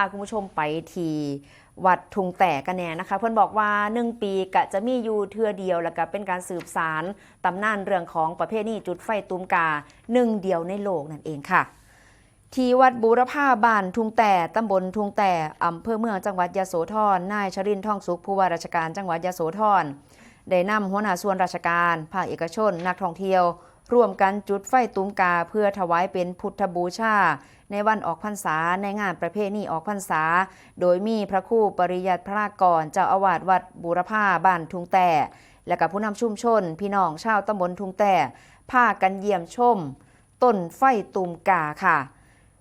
าคุณผู้ชมไปที่วัดทุงแต่กันแน่นะคะ เพื่อนบอกว่า 1 ปีกะจะมีอยู่เทือเดียวแล้วก็เป็นการสืบสารตำนานเรื่องของประเพณีจุดไฟตุมกาหนึ่งเดียวในโลกนั่นเองค่ะ ที่วัดบูรพาบ้านทุงแต่ตำบลทุงแต่อำเภอเมืองจังหวัดยะโสธรนายชรินทร์ทองสุขผู้ว่าราชการจังหวัดยะโสธรได้นำหัวหน้าส่วนราชการภาคเอกชน นักท่องเที่ยว ร่วมกันจุดไฟตุมกาเพื่อถวายเป็นพุทธบูชา ในวันออกพรรษาในงานประเพณีออกพรรษา โดยมีพระครูปริยัติพระกรเจ้าอาวาสวัดบูรพาบ้านทุงแต่ และกับผู้นำชุมชน พี่น้องชาวตำบลทุงแต่พากันเยี่ยมชม ต้นไฟตุมกาค่ะ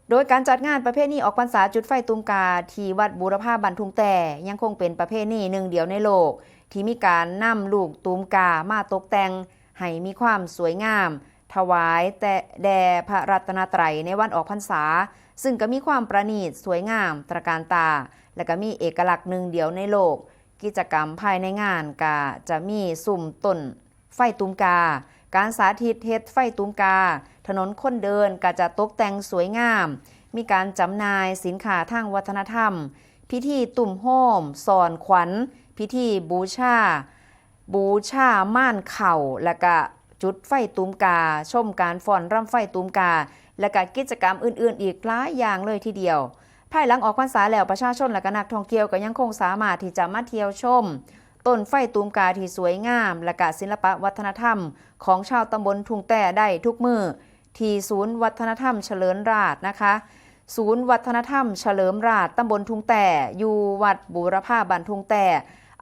โดยการจัดงานประเพณีออกพรรษาจุดไฟตุมกา ที่วัดบูรพาบันทุงแต่ยังคงเป็นประเพณีหนึ่งเดียวในโลก ที่มีการนำลูกตุมกามาตกแต่งให้มีความสวยงาม ถวายแต่แด่พระรัตนตรัยในวันออกพรรษา ซึ่งก็มีความประณีตสวยงามตระการตา และก็มีเอกลักษณ์หนึ่งเดียวในโลก กิจกรรมภายในงานก็จะมีสุ่มต้น ไฟตุมกา การสาธิตเฮ็ดไฟตุมกา ถนนคนเดินก็จะตกแต่งสวยงาม มีการจำหน่ายสินค้าทางวัฒนธรรม พิธีตุ่มโฮมสอนขวัญ พิธีบูชา บูชาม่านเข่าและก็ จุดไฟตุมกา ชมการฟ้อนรำไฟตุมกา และก็กิจกรรมอื่นๆ อีกหลายอย่างเลยทีเดียว ภายหลังออกพรรษาแล้วประชาชนและก็นักท่องเที่ยวก็ยังคงสามารถที่จะมาเที่ยวชมต้นไฟตูมกาที่สวยงาม และก็ศิลปะวัฒนธรรม ของชาวตำบลทุงแต่ได้ทุกมือที่ศูนย์วัฒนธรรมเฉลิมราชนะคะ ศูนย์วัฒนธรรมเฉลิมราชตำบลทุงแต่อยู่วัดบูรพาบันทุงแต่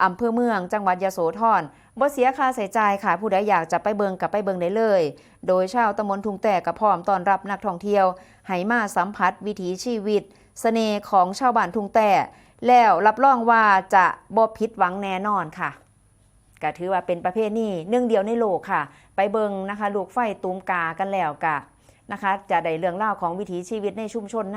อำเภอเมือง จังหวัดยโสธรบ่เสียค่าใช้จ่ายค่ะผู้ใดอยากจะไปเบิงกับไปเบิงได้เลย โดยชาวตำบลทุงแต่ก็พร้อมต้อนรับนักท่องเที่ยวให้มาสัมผัสวิถีชีวิตเสน่ห์ของชาวบ้านทุงแต่ แล้วรับรองว่าจะบ่ผิดหวังแน่นอนค่ะก็ถือว่าเป็นประเภทนี้หนึ่งเดียวในโลกค่ะ ไปเบิงนะคะลูกไฟตูมกากันแล้วกะนะคะ จะได้เรื่องเล่าของวิถีชีวิตในชุมชน